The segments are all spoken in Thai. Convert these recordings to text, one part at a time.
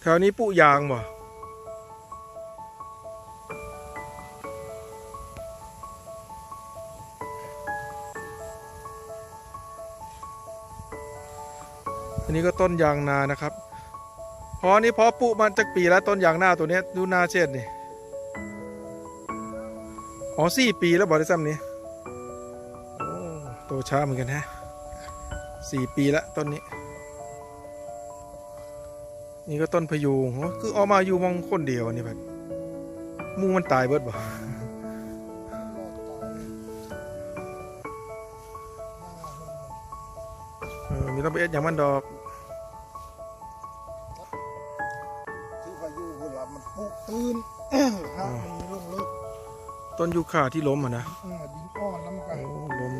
แถวนี้ปุยางบ่อันนี้ก็ต้นยางนานะครับพอนี่พอปลูมันจากปีแล้วต้นยางนาตัวนี้ดูนาเช่นนี่อ๋อสี่ปีแล้วบอได้ซ้ำนี้โอ้โตช้าเหมือนกันฮะสี่ปีละต้นนี้ นี่ก็ต้นพะยูงโอ้คือออกมาอยู่มองคนเดียวนี่แบบมุงมันตายเบิดบ่เออมีต้องไปเอ็ดอย่างมันดอกที่พายุเวลามันปุกตื่นฮะมันมีร่องลึกต้นยูคาที่ล้มอะนะเออดินอ่อนแล้วมันก็โอ้ดินล้ม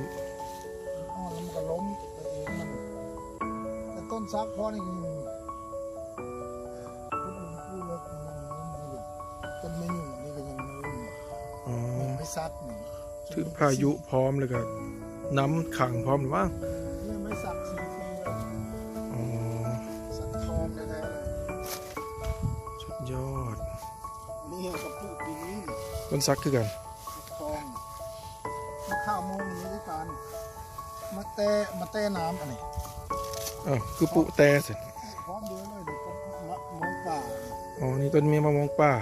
อ่อนแล้วมันก็ล้มไปเองมันแต่ต้นซักพอนี่ ซักนี่ถือพายุพร้อมเลยก็น้ำขังพร้อมหรือว่าเนี่ยไม่ซักสี่ปีแล้วอ๋อซักทองแท้ๆเลยสุดยอดนี่กับปลูกปีนี้นี่ต้นซักคือกันซักทองมาข้าวโมงนี้ด้วยกันมาเตะมาเตะน้ำอันนี้อ้าวคือปุแต่สิพร้อมเดียวเลยเดี๋ยวผมมะม่วงป่าอ๋อนี่ต้นเมียมะม่วงป่า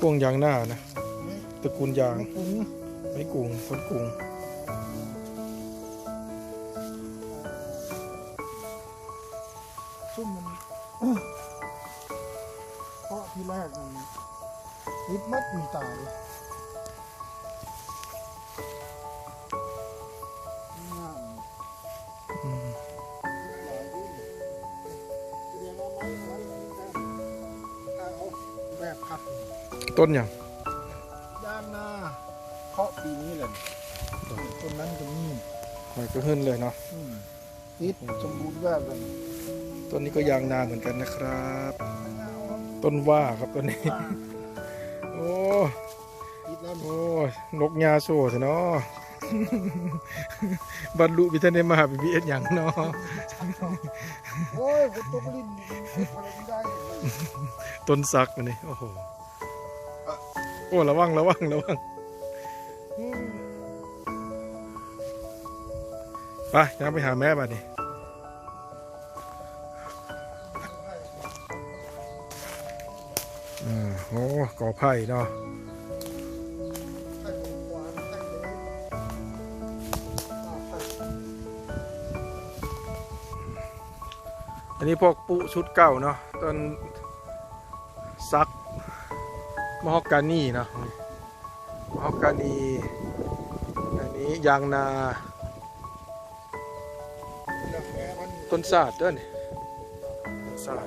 พวงยางหน้านะตระกูลยางไม้กุ้งไม่กุงต้นกุงซุ่มมันเพราะที่แรกมันวิดมัดมีตาย ต้นอย่างย่างนาเพาะปีนี้เลยต้นนั้นก็มีหอยก็ขึ้นเลยเนาะอืมติดสมบูรณ์แบบเลยต้นนี้ก็ยางนาเหมือนกันนะครับ ต้นว่าครับต้นนี้ โอ้ติดแล้วโอ้ยนกยาโซ่สิเนาะบรรลุวิทยามาเป็นบีเอสอย่างเนาะโอ้ยฝนตกลิ้นอะไรไม่ได้เลยต้นซักมันนี่โอ้โห โอ้ระวังระวังระวังไปยังไปหาแม่บ้านี่อ่าโอ้กอไผ่เนาะอันนี้พวกปุชุดเก่าเนาะต้นซัก มะฮอกกานีเนาะมะฮอกกานีอันนี้ยางนาเรื่องแม่มันต้นสาดเด้อนี่ต้นสาด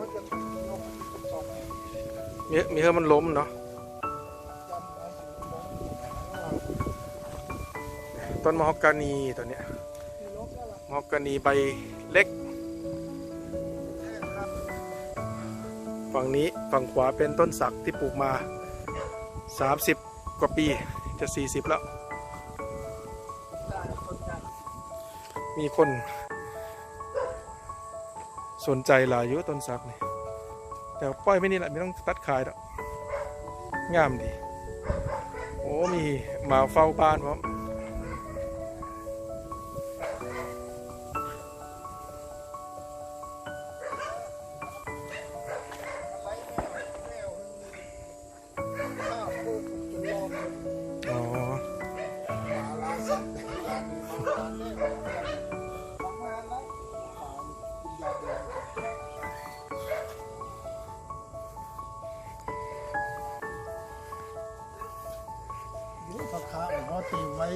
มีมีเฮือมันล้มเนาะต้นมะฮอกกานีตัวเนี้ยมะฮอกกานีใบเล็ก ฝั่งนี้ฝั่งขวาเป็นต้นสักที่ปลูกมา 30 กว่าปีจะ 40 แล้วได้คนกันมีคน สนใจหลายอยู่ต้นสักนี่แต่ปล่อยไม่นี่แหละไม่ต้องตัดขายแล้วงามดี โอ้มีหมาเฝ้าบ้านพร้อม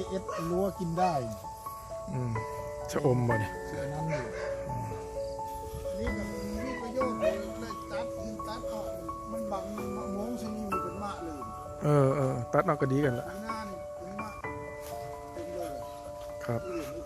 เอ็ดรั้วกินได้อืมชะอมมาเนี่ยเสือนั้นอยู่นี่ก็มีประโยชน์เลยเลยตัดหินตัดออกมันบังมะม่วงชนิดนี้เป็นมะเลยเออเออตัดนอกก็ดีกันละปีหน้านี่เป็นมะเต็มเลยครับอื่นไม่ใช่นะครับ